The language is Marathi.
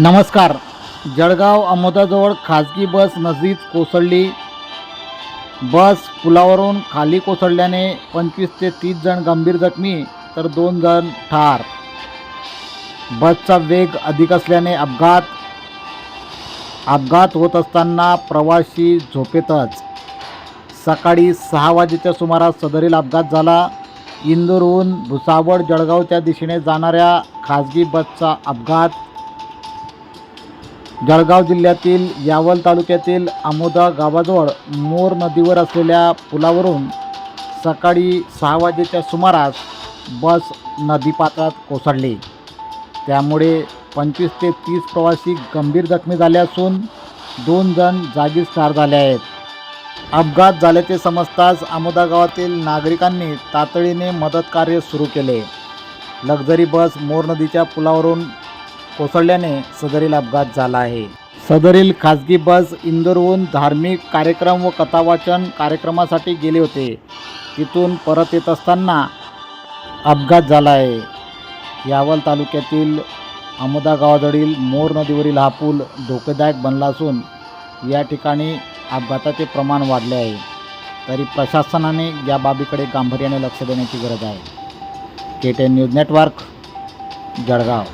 नमस्कार. जळगाव अमोदाजवळ खाजगी बस नजीक कोसळली. बस पुलावरून खाली कोसळल्याने पंचवीस ते तीस जण गंभीर जखमी तर दोन जण ठार. बसचा वेग अधिक असल्याने अपघात अपघात होत असताना प्रवासी झोपेतच. सकाळी सहा वाजेच्या सुमारास सदरील अपघात झाला. इंदूरहून भुसावळ जळगावच्या दिशेने जाणाऱ्या खाजगी बसचा अपघात जळगाव जिल्ह्यातील यावल तालुक्यातील आमोदा गावाजवळ मोर नदीवर असलेल्या पुलावरून सकाळी सहा वाजेच्या सुमारास बस नदीपात्रात कोसळली. त्यामुळे पंचवीस ते तीस प्रवासी गंभीर जखमी झाले असून दोन जण जागीच ठार झाले आहेत. अपघात झाल्याचे समजताच आमोदा गावातील नागरिकांनी तातडीने मदत कार्य सुरू केले. लक्झरी बस मोर नदीच्या पुलावरून कोसळल्याने सदरील अपघात झाला आहे. सदरील खाजगी बस इंदोरहून धार्मिक कार्यक्रम व कथावाचन कार्यक्रमासाठी गेले होते. तिथून परत येत असताना अपघात झाला आहे. यावल तालुक्यातील आमोदा गावाजवळील मोर नदीवरील हा पूल धोकेदायक बनला असून या ठिकाणी अपघाताचे प्रमाण वाढले आहे. तरी प्रशासनाने या बाबीकडे गांभीर्याने लक्ष देण्याची गरज आहे. K ten news network Jalgaon.